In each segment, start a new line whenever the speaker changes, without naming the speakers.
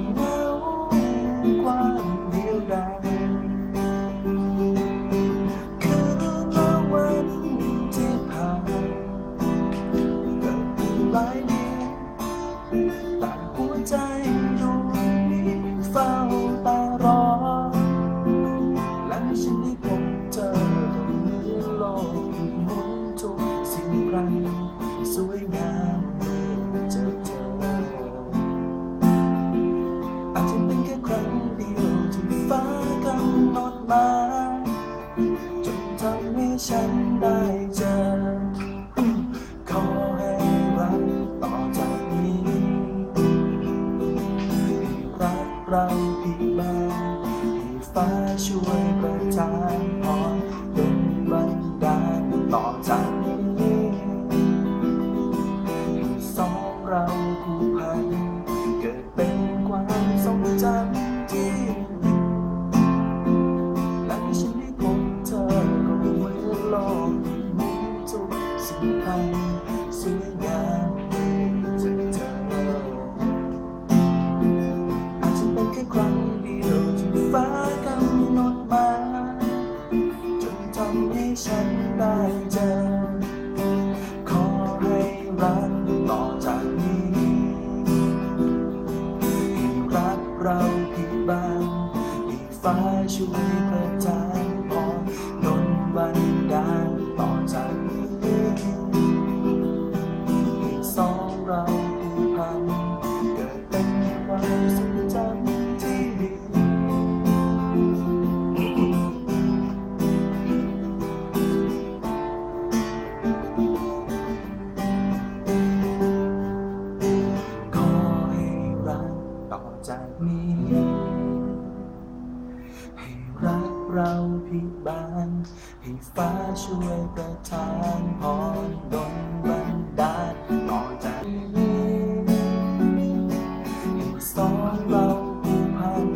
Bye. ฉันได้เจอ ขอให้รักต่อจากนี้ให้รักเราอีกบ้างให้ฟ้าช่วยประทานพรจนบันดาลต่อจาก สิ่งพันสวยงาจากเธออาจจะเป็นแค่ครั้งเดียวที่ฟ้ากำหนดมา จนทำให้ฉันได้เจอ ขอให้รักต่อจากนี้ให้รักเราผิดบ้างให้ฟ้าช่วย เราพิบานให้ฟ้าช่วยประทานพรดลบันดาลต่อจากนี้ให้สองเราผูกพัน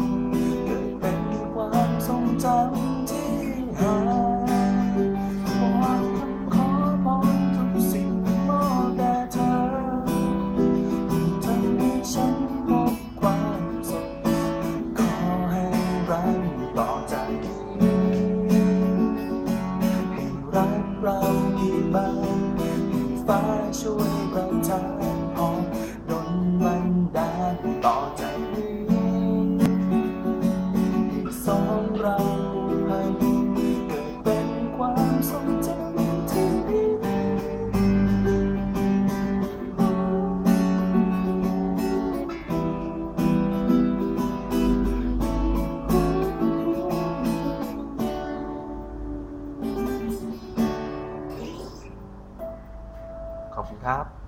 เกิดเป็นความทรงจำ ขอบคุณครับ